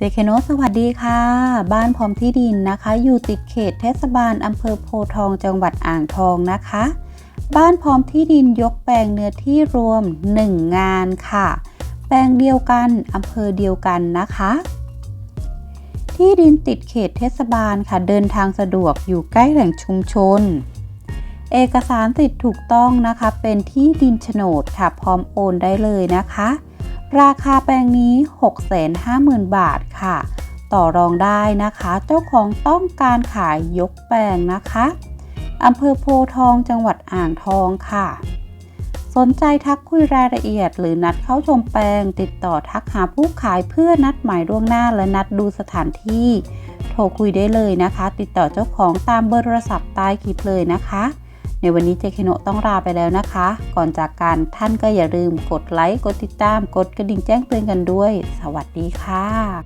เดเคโนสวัสดีค่ะ บ้านพร้อมที่ดินนะคะ อยู่ติดเขตเทศบาลอำเภอโพทองจังหวัดอ่างทองนะคะ บ้านพร้อมที่ดินยกแปลงเนื้อที่รวม 1 งานค่ะ แปลงเดียวกันอำเภอเดียวกันนะคะ ที่ดินติดเขตเทศบาลค่ะเดินทางสะดวกอยู่ใกล้แหล่งชุมชน เอกสารสิทธิ์ถูกต้องนะคะ เป็นที่ดินโฉนดค่ะ พร้อมโอนได้เลยนะคะ ราคาแปลงนี้ 650,000 บาทค่ะ ต่อรองได้นะคะ เจ้าของต้องการขายยกแปลงนะคะอำเภอโพทองจังหวัดอ่างทองค่ะ สนใจทักคุยรายละเอียด หรือนัดเข้าชมแปลง ติดต่อทักหาผู้ขายเพื่อนัดหมายล่วงหน้าและนัดดูสถานที่ โทรคุยได้เลยนะคะ ติดต่อเจ้าของตามเบอร์โทรศัพท์ใต้คลิปเลยนะคะ ในวันนี้เจคิโนต้องลาไปแล้วนะคะ ก่อนจากการท่านก็อย่าลืมกดไลค์ กดติดตาม กดกระดิ่งแจ้งเตือนกันด้วย สวัสดีค่ะ